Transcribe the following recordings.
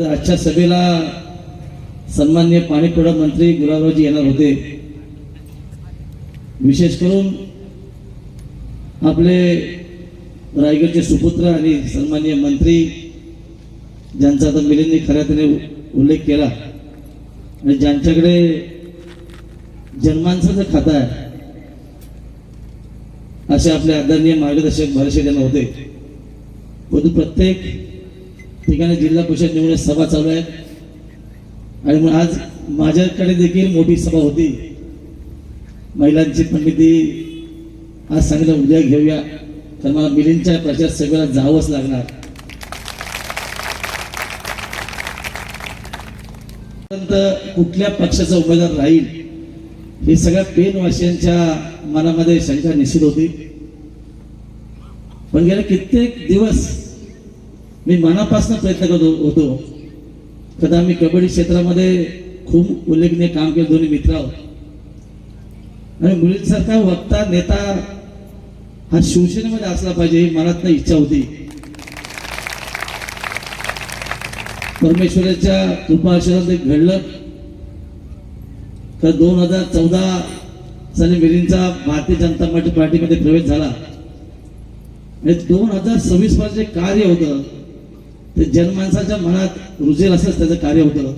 आजच्या सभेला सन्मान्य पाणीपुरा मंत्री गुलाबरावजी येणार होते. विशेष करून आपले रायगडचे सुपुत्र आणि सन्मान्य मंत्री ज्यांचा आता मिलिंदने खऱ्या त्याने उल्लेख केला. आणि ज्यांच्याकडे जन्मांचं खातं आहे असे आपले आदरणीय मार्गदर्शक भारशेड यांना होते. परंतु प्रत्येक ठिकाणी जिल्हा परिषद निवडणूक सभा चालू आहेत आणि मग आज माझ्याकडे देखील मोठी सभा होती. महिलांची पण मी ती आज सांगितलं उद्या घेऊया. तर मला मिलिंदच्या प्रचार सभेला जावंच लागणार. पर्यंत कुठल्या पक्षाचा उमेदवार राहील हे सगळ्या पेनवासियांच्या मनामध्ये शंका निश्चित होती. पण गेले कित्येक दिवस मी मनापासून प्रयत्न करत होतो. कदा मी कबड्डी क्षेत्रामध्ये खूप उल्लेखनीय काम केलं दोन्ही मित्र आहोत. आणि मुलींसारखा वक्ता नेता हा शिवसेनेमध्ये असला पाहिजे ही मनात इच्छा होती. परमेश्वराच्या कृपा ते घडलं. तर दोन हजार चौदा साली मिलींचा भारतीय जनता पार्टी पार्टीमध्ये प्रवेश झाला. आणि दोन हजार सव्वीस पर्यंत जे कार्य होतं ते जनमानसाच्या मनात रुजेल असंच त्याचं कार्य होतं.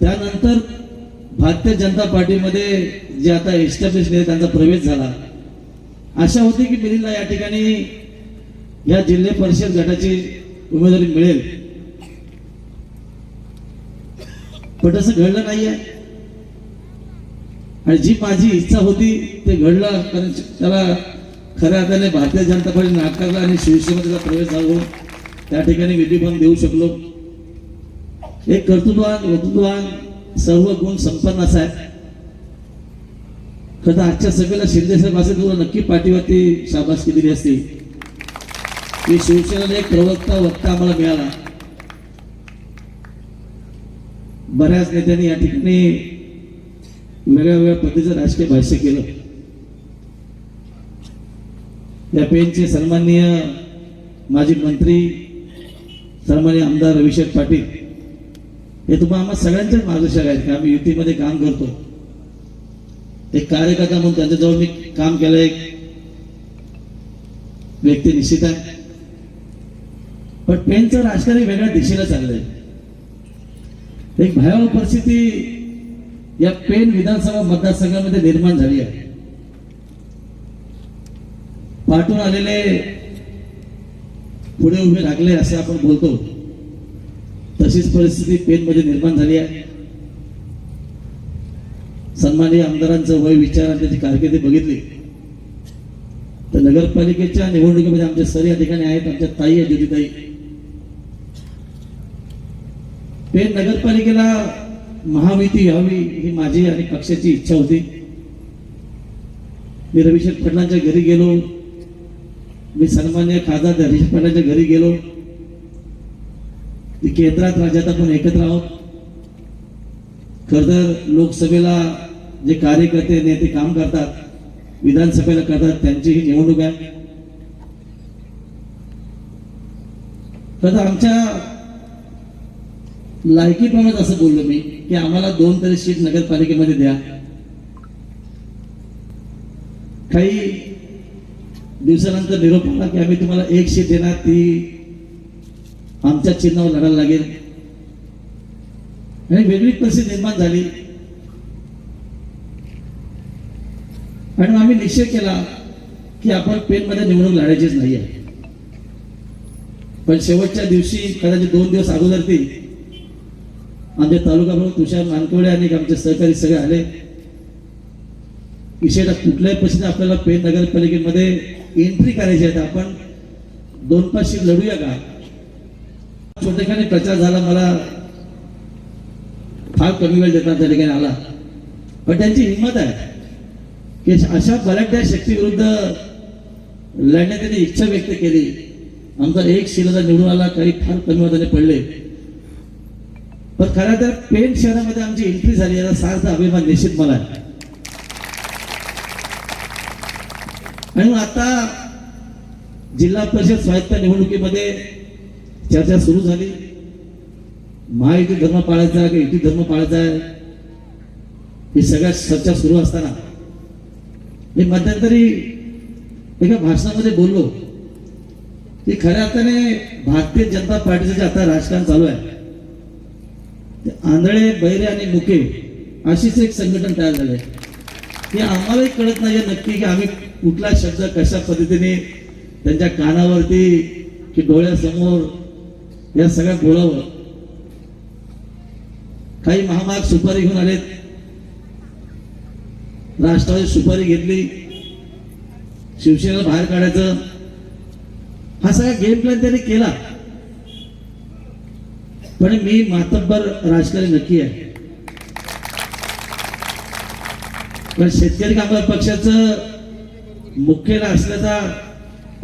त्यानंतर भारतीय जनता पार्टीमध्ये जे आता एस्टॅब्लिश त्यांचा प्रवेश झाला. आशा होती की मिलिंदला या ठिकाणी या जिल्हा परिषद गटाची उमेदवारी मिळेल. पण तसं घडलं नाहीये. आणि जी माझी इच्छा होती ते घडलं. कारण त्याला खऱ्या अर्थाने भारतीय जनता पार्टी नाकारला आणि शिवसेनेचा प्रवेश झाला. त्या ठिकाणी विधी देऊ शकलो. एक कर्तृत्वान वक्तृत्ववान सर्व गुण संपन्न असा आहे खरं आजच्या सभेला शिंदे साहेब तुला नक्की पाठीवरती शाबासकी दिली असती. की शिवसेनेला एक प्रवक्ता वक्ता आम्हाला मिळाला. बऱ्याच नेत्यांनी या ठिकाणी वेगळ्या वेगळ्या पद्धतीचं राजकीय भाष्य केलं. या पेनचे सन्माननीय माजी मंत्री सन्मान्य आमदार अभिषेक पाटील हे तुम्हाला आम्हाला सगळ्यांचेच मार्गदर्शक आहेत की आम्ही युतीमध्ये काम करतो. एक कार्यकर्ता म्हणून त्यांच्याजवळ मी काम केलं एक व्यक्ती निश्चित आहे. पण पेनचं राजकारण वेगळ्या दिशेला चाललंय. एक भयावह परिस्थिती या पेन विधानसभा मतदारसंघामध्ये निर्माण झाली आहे. पाठून आलेले पुढे उभे लागले असे आपण बोलतो. तशीच परिस्थिती पेन मध्ये निर्माण झाली आहे. सन्माननीय आमदारांचं वय विचार आणि त्याची कारकिर्दी बघितली. तर नगरपालिकेच्या निवडणुकीमध्ये आमचे सर या ठिकाणी आहेत आमच्या ताई आहे ज्योतिताई. पेन नगरपालिकेला महायुती व्हावी ही माझी आणि पक्षाची इच्छा होती. मी रविशंकर फडणांच्या घरी गेलो. मी सन्मान्य खासदार हरीश पाटलांच्या घरी गेलो. केंद्रात राज्यात आपण एकत्र आहोत. खर तर लोकसभेला जे कार्यकर्ते नेते काम करतात विधानसभेला करतात त्यांची ही निवडणूक आहे. खरं तर आमच्या लायकीप्रमाणे असं बोललो मी की आम्हाला दोन तरी सीट नगरपालिकेमध्ये द्या. काही दिवसानंतर निरोप आला की आम्ही तुम्हाला एक सीट देणार ती आमच्या चिन्हावर लढायला लागेल. आणि वेगळी परिस्थिती निर्माण झाली. आणि आम्ही निश्चय केला की आपण पेनमध्ये निवडणूक लढायचीच नाही आहे. पण शेवटच्या दिवशी कदाचित दोन दिवस अगोदर ती आमचे तालुका प्रमुख तुषार मानकवडे आणि आमचे सहकारी सगळे आले. विषय कुठल्याही परिस्थितीत आपल्याला पेन नगरपालिकेमध्ये एंट्री करायची आहे तर आपण दोन पाच लढूया का? छोटेखानी प्रचार झाला मला फार कमी वेळ देतात त्या ठिकाणी आला. पण त्यांची हिंमत आहे की अशा बऱ्याचशा शक्तीविरुद्ध लढण्यात त्यांनी इच्छा व्यक्त केली. आमचा एक शिलेदार निवडून आला काही फार कमी मताने पडले. पण खरं तर पेन शहरामध्ये आमची एंट्री झाली याचा सार्थ अभिमान निश्चित मला आहे. आणि आता जिल्हा परिषद स्वायत्त निवडणुकीमध्ये चर्चा सुरू झाली. महायुती धर्म पाळायचा आहे युती धर्म पाळायचा आहे? ही सगळ्या चर्चा सुरू असताना मी मध्यंतरी एका भाषणामध्ये बोललो की खऱ्या अर्थाने भारतीय जनता पार्टीचं जे आता राजकारण चालू आहे ते आंधळे बैरे आणि मुके अशीच एक संघटन तयार झाले की आम्हालाही कळत नाही नक्की की आम्ही कुठला शब्द कशा पद्धतीने त्यांच्या कानावरती की डोळ्यासमोर या सगळ्या बोलावं काही महामार्ग सुपारी घेऊन आलेत. राष्ट्रवादी सुपारी घेतली. शिवसेनेला बाहेर काढायचं. हा सगळा गेम प्लॅन त्यांनी केला. पण मी मातब्बर राजकारणी नक्की आहे. पण शेतकरी कामगार पक्षाचं मुख्याला असल्याचा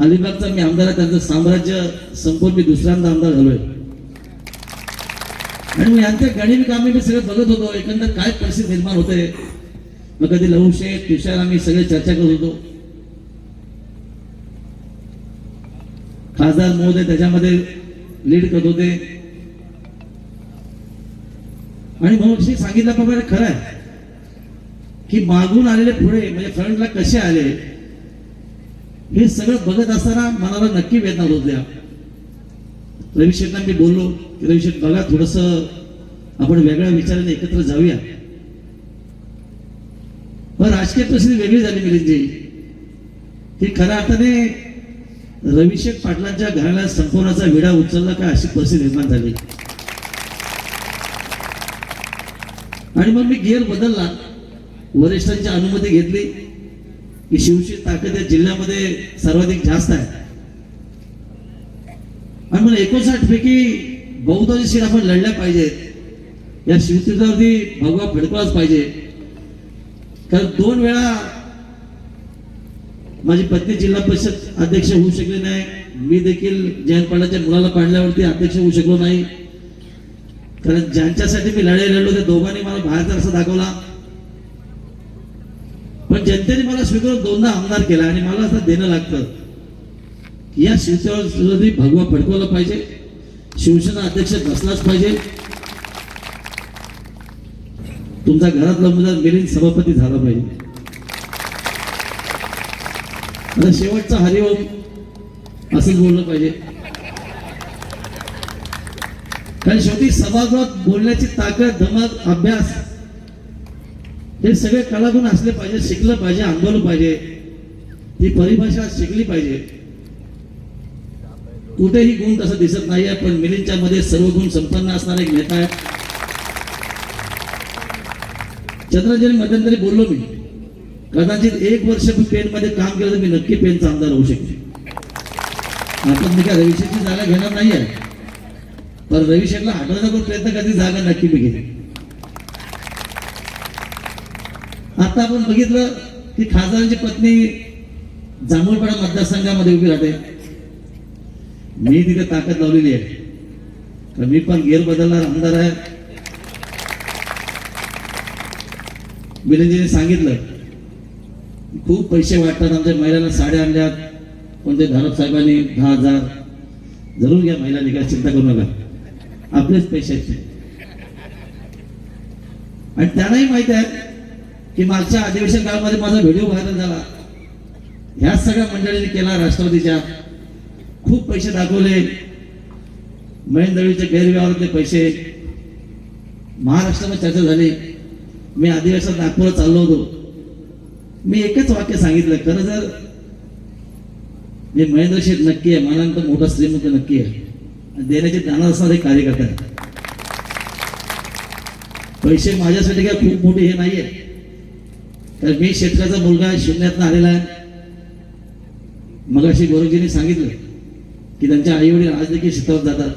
अलिबागचा मी आमदार आहे त्यांचं साम्राज्य संपून मी दुसऱ्यांदा आमदार झालोय. आणि मग यांच्या गणित कामे मी सगळं बघत होतो एकंदर काय परिस्थिती निर्माण होते मग कधी लहूशेठ तुषार आम्ही सगळे चर्चा करत होतो. खासदार महोदय त्याच्यामध्ये लीड करत होते. आणि मग सांगितल्याप्रमाणे खरं आहे की मागून आलेले पुढे म्हणजे फ्रंटला कसे आले हे सगळं बघत असताना मनाला नक्की वेदना होत्या रविशेखना मी बोललो की रविशेख बघा थोडस आपण वेगळ्या विचाराने एकत्र जाऊया. पण राजकीय परिस्थिती वेगळी झाली मिलिंदजी. की खऱ्या अर्थाने रविशेख पाटलांच्या घराला संपवण्याचा विडा उचलला का अशी परिस्थिती निर्माण झाली. आणि मग मी गिअर बदलला. वरिष्ठांची अनुमती घेतली. की शिवची ताकद या जिल्ह्यामध्ये सर्वाधिक जास्त आहे. आणि मला एकोणसाठ पैकी बहुतांश सीट आपण लढल्या पाहिजेत या शिवतीर्थावरती भगवा फडकवाच पाहिजे. कारण दोन वेळा माझी पत्नी जिल्हा परिषद अध्यक्ष होऊ शकले नाही. मी देखील जयंत मुलाला पाडल्यावरती अध्यक्ष होऊ शकलो नाही. कारण ज्यांच्यासाठी मी लढाई लढलो त्या दोघांनी मला बाहेरचा असं दाखवला. पण जनतेने मला स्वीकारून दोनदा आमदार केला आणि मला असं देणं लागतं. या शिवसेनेवर भगवा फडकवला पाहिजे. शिवसेना अध्यक्ष बसलाच पाहिजे. तुमचा घरातला मुलगा मिलिंद सभापती झाला पाहिजे. आता शेवटचा हरिओम असंच बोललं पाहिजे. कारण शेवटी सभागृहात बोलण्याची ताकद धमक अभ्यास हे सगळे कलागुण असले पाहिजे शिकलं पाहिजे आंबवलं पाहिजे. ही परिभाषा शिकली पाहिजे. कुठेही गुण तसं दिसत नाहीये पण मिलिंदच्या मध्ये सर्व गुण संपन्न असणारे एक नेता आहे. चंद्रांजली मध्यंतरी बोललो मी. कदाचित एक वर्ष मी पेन मध्ये काम केलं तर मी नक्की पेनचा आमदार होऊ शकते. आपण मी काय रविशेठची जागा घेणार नाहीये. पण पण रविशेठला हटवण्याचा प्रयत्न कधी जागा नक्की मी घेईन. आता आपण बघितलं की खासदारांची पत्नी जांभूळपाडा मतदारसंघामध्ये उभी राहते. मी तिथे ताकद लावलेली आहे. तर मी पण गेर बदलणार आमदार आहे. विनंतीने सांगितलं खूप पैसे वाटतात आमच्या महिलांना साड्या आणल्यात कोणते धारक साहेबांनी दहा हजार जरूर घ्या महिलांनी काय चिंता करू नका. आपलेच पैसे आणि त्यांनाही माहिती आहे की मागच्या अधिवेशन काळामध्ये माझा व्हिडिओ व्हायरल झाला. ह्याच सगळ्या मंडळींनी केला राष्ट्रवादीच्या. खूप पैसे दाखवले. दळवीचे गैरव्यवहारातले पैसे. महाराष्ट्रामध्ये चर्चा झाली. मी अधिवेशनात नागपूरला चाललो होतो. मी एकच वाक्य सांगितलं खरं जर मी महेंद्र शेठ नक्की आहे मला तर मोठा श्रीमंत नक्की आहे. देण्याचे ज्ञानात असणारे कार्यकर्ता आहे पैसे माझ्यासाठी काय खूप मोठे हे नाहीये. तर मी शेतकऱ्याचा मुलगा शून्यातनं आलेला आहे. मगाशी गुरुजींनी सांगितलं की त्यांच्या आई वडील आज देखील शेतावर जातात.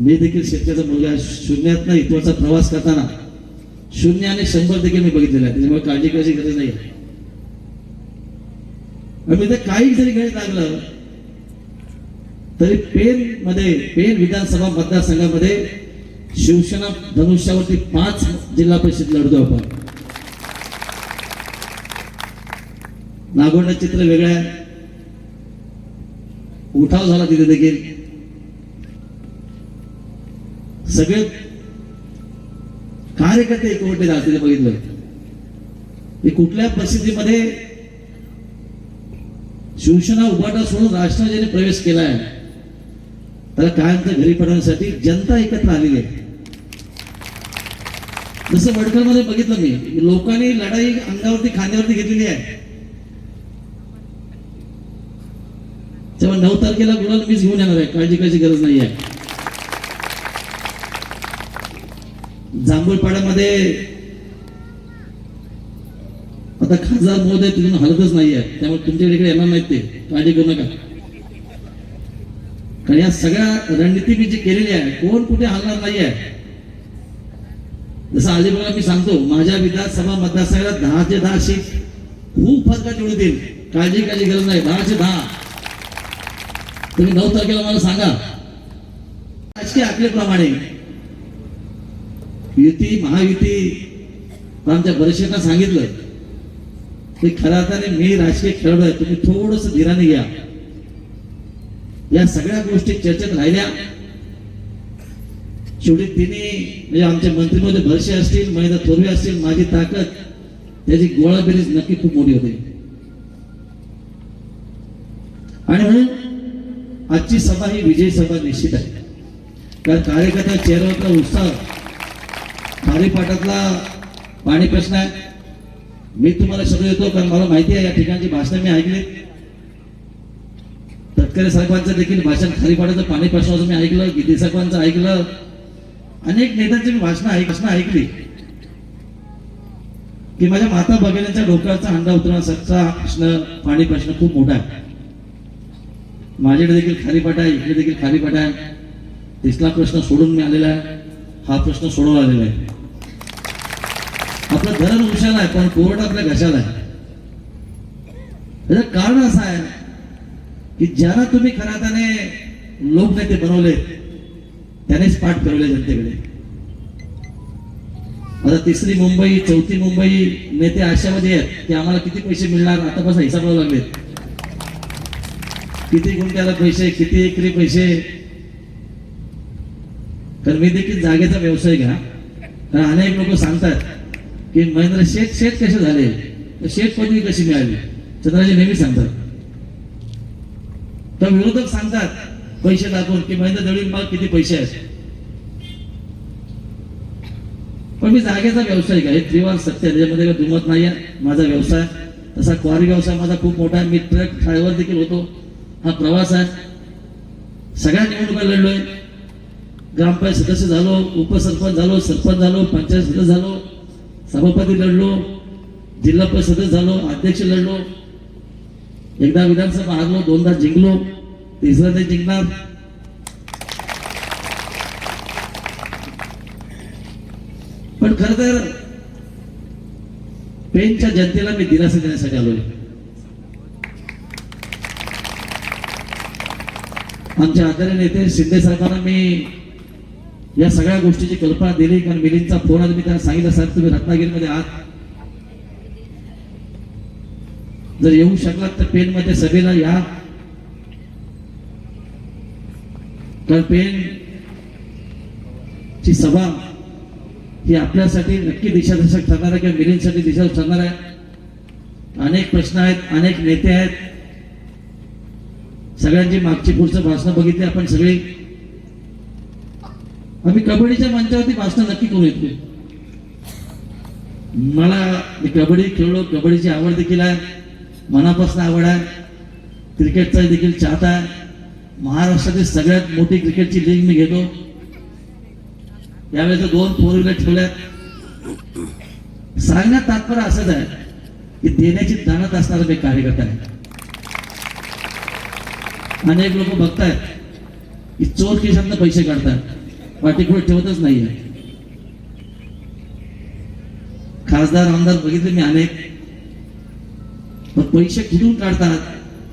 मी देखील शेतकऱ्याचा मुलगा आहे. शून्यातनं प्रवास करताना शून्य आणि शंभर देखील मी बघितलेला आहे. त्याच्यामुळे काळजी करायची गरज नाही मी ते काही जरी गणित लागलं तरी पेन मध्ये पेन विधानसभा मतदारसंघामध्ये शिवसेना धनुष्यावरती पाच जिल्हा परिषद लढतो आपण. नागोंडा चित्र वेगळं आहे. उठाव झाला तिथे देखील. सगळे कार्यकर्ते एकवटले जाते बघितलं. ते कुठल्या परिस्थितीमध्ये शिवसेना उभाटा सोडून राष्ट्रवादीने प्रवेश केलाय? त्याला कायमचं घरी पडवण्यासाठी जनता एकत्र आलेली आहे. जसं वडकरमध्ये बघितलं मी लोकांनी लढाई अंगावरती खांद्यावरती घेतलेली आहे. तेव्हा नऊ तारखेला गुलाल मीच घेऊन येणार आहे. काळजी करायची गरज नाही आहे जांभूळपाड्यामध्ये आता खासदार महोदय तिथून हलतच नाही आहे त्यामुळे तुमच्याकडे इकडे येणार नाहीत ते. काळजी करू नका. कारण या सगळ्या रणनीती मी जी केलेली आहे कोण कुठे हलणार नाही आहे जसं अलिबागला मी सांगतो माझ्या विधानसभा मतदारसंघात दहाचे दहा सीट खूप फरकात निवडतील काळजी काळजी गरज नाही. दहाचे दहा. तुम्ही नऊ तारखेला मला सांगा. राजकीय आकडेप्रमाणे युती महायुती आमच्या बरेचशांना सांगितलं. की खऱ्या अर्थाने मी राजकीय खेळलोय तुम्ही थोडस धीराने घ्या. या सगळ्या गोष्टी चर्चेत राहिल्या. शेवटी तिने म्हणजे आमच्या मंत्रीमध्ये भरसे असतील महिला थोरवे असतील माझी ताकद त्याची गोळा बेरीज नक्की खूप मोठी होते. आणि म्हणून आजची सभा ही विजय सभा निश्चित आहे. कारण कार्यकर्त्या चेहऱ्यावरचा उत्साह खारीपाटातला पाणी प्रश्न आहे. मी तुम्हाला शब्द देतो कारण मला माहिती आहे या ठिकाणची भाषणं मी ऐकली. तटकरे साहेबांचं देखील भाषण खारीपाटाचं पाणी प्रश्नाचं मी ऐकलं गीते साहेबांचं ऐकलं. अनेक नेत्यांची मी भाषणं ऐक भाषणं ऐकली. की माझ्या माता भगिनींच्या डोक्याचा अंडा उतरण्यासारखा प्रश्न पाणी प्रश्न खूप मोठा आहे. माझ्याकडे देखील खारीपाट आहे इकडे देखील खारीपाट आहे तिसरा प्रश्न सोडून मी आलेला आहे. हा प्रश्न सोडवला आलेला आहे. आपलं धरण उशाला आहे पण कोर्ट आपल्या घशाला आहे. त्याचं कारण असं आहे की ज्याला तुम्ही खऱ्या अर्थाने लोकनेते बनवले त्यानेच पाठ फिरवले जनतेकडे. आता तिसरी मुंबई चौथी मुंबई नेते आशामध्ये आहेत की आम्हाला किती पैसे मिळणार आतापासून हिसाब लावू लागलेत. किती गुंठ्याला पैसे किती एकरी पैसे? तर मी देखील जागेचा व्यवसाय घ्या. तर अनेक लोक सांगतात की महेंद्र शेत शेत कसे झाले? तर शेत पदवी कशी मिळाली? चंद्राजी नेहमी सांगतात. तर विरोधक सांगतात पैसे दाखवून की महेंद्र दळवी मग किती पैसे आहेत? पण मी जागेचा व्यवसाय घ्या. हे त्रिवार सत्य त्याच्यामध्ये काही दुमत नाही आहे माझा व्यवसाय तसा क्वारी व्यवसाय माझा खूप मोठा आहे. मी ट्रक ड्रायव्हर देखील होतो. हा प्रवास आहे सगळ्या निवडणुका लढलोय. ग्रामपंचायत सदस्य झालो उपसरपंच झालो सरपंच झालो पंचायत सदस्य झालो सभापती लढलो जिल्हा परिषद सदस्य झालो अध्यक्ष लढलो. एकदा विधानसभा हारलो दोनदा जिंकलो तिसऱ्यांदा जिंकणार. पण खर तर पेनच्या जनतेला मी दिलासा देण्यासाठी आलोय. आमच्या आदरणीय नेते शिंदे साहेबांना मी या सगळ्या गोष्टीची कल्पना दिली कारण मिलिंदचा फोन आज मी त्यांना सांगितलं साहेब तुम्ही रत्नागिरीमध्ये आहात. जर येऊ शकलात तर पेनमध्ये सभेला या. कारण पेन ची सभा ही आपल्यासाठी नक्की दिशादर्शक ठरणार आहे किंवा मिलिंदसाठी दिशादर्शक ठरणार आहे. अनेक प्रश्न आहेत अनेक नेते आहेत. सगळ्यांची मागची पुढचं भाषणं बघितली आपण सगळी आम्ही कबड्डीच्या मंचावरती भाषणं नक्की करू येतो मला मी कबड्डी खेळलो कबड्डीची आवड देखील आहे मनापासून आवड आहे. क्रिकेटचा देखील चाहता आहे. महाराष्ट्रातील सगळ्यात मोठी क्रिकेटची लीग मी घेतो. यावेळेस दोन फोर व्हीलर ठेवल्यात. सांगण्यात तात्पर्य असंच आहे की देण्याची दानत असणारा मी कार्यकर्ता आहे. अनेक लोक बघतायत की चोर केशांत पैसे काढतात. पाठीपुढे ठेवतच नाहीये. खासदार आमदार बघितले मी अनेक. पण पैसे कुठून काढतात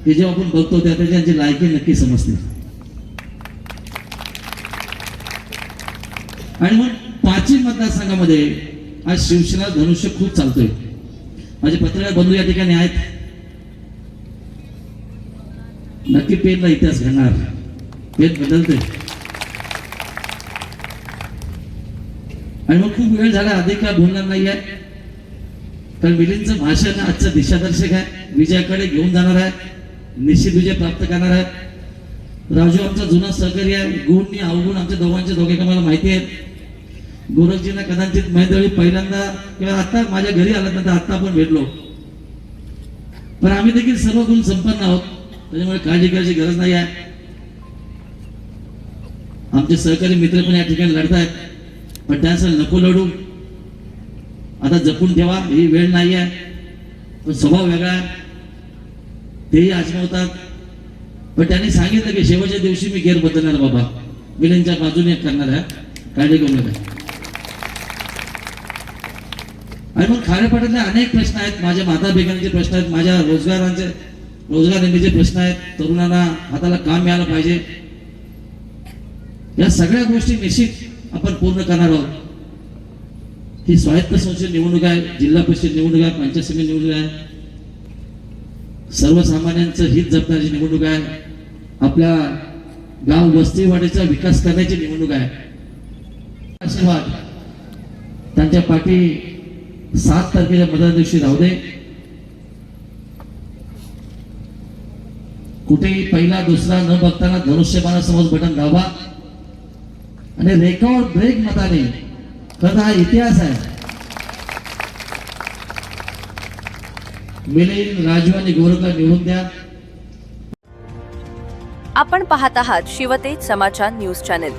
हे जेव्हा आपण बघतो त्या त्यांची लायकी नक्की समजते. आणि मग पाचवी मतदारसंघामध्ये आज शिवसेना धनुष्य खूप चालतोय. माझे पत्रकार बंधू या ठिकाणी आहेत. नक्की पेनला इतिहास घडणार पेन बदलते. आणि मग खूप वेळ झाला अधिक काय बोलणार नाही आहे कारण मिलिंदचं भाषण आजचं दिशादर्शक आहे. विजयाकडे घेऊन जाणार आहे. निश्चित विजय प्राप्त करणार आहे. राजू आमचा जुना सहकारी आहे. गुणनी अवगुण आमच्या दोघांचे दोघे मला माहिती आहेत. गोरखजींना कदाचित मैदळी पहिल्यांदा किंवा आता माझ्या घरी आल्यानंतर आता आपण भेटलो. पण आम्ही देखील सर्व गुण संपन्न आहोत. त्याच्यामुळे काळजी करायची गरज नाही आहे. आमचे सहकारी मित्र पण या ठिकाणी लढतायत पण त्यासाठी नको लढू आता जपून ठेवा ही वेळ नाही आहे. पण स्वभाव वेगळा आहे. तेही आजमावतात. पण त्यांनी सांगितलं की शेवटच्या दिवशी मी गेअर बदलणार बाबा. विलेनच्या बाजूने करणार आहे. काळजी करू नका. आणि मग खाऱ्या पाट्यातले अनेक प्रश्न आहेत. माझ्या माता बेगांचे प्रश्न आहेत. माझ्या रोजगारांचे रोजगार निर्मितीचे प्रश्न आहेत. तरुणांना हाताला काम मिळालं पाहिजे. या सगळ्या गोष्टी निश्चित आपण पूर्ण करणार आहोत. ही स्वायत्त संस्थेची निवडणूक आहे. जिल्हा परिषद निवडणूक आहे. पंचायत समिती निवडणूक आहे. सर्वसामान्यांचं हित जपण्याची निवडणूक आहे. आपल्या गाव वस्तीवाडीचा विकास करण्याची निवडणूक आहे. आशीर्वाद. त्यांच्या पाठी सात तारखेच्या मतदान दिवशी राहू दे. कुठेही पहिला दुसरा न बघताना धनुष्यबाणासमोर बटन दाबा. आणि रेकॉर्ड ब्रेक मताने खरं हा इतिहास आहे. मिलिंद राजू आणि गोरखला निवडून द्या. आपण पाहत आहात शिवतेज समाचार न्यूज चॅनेल.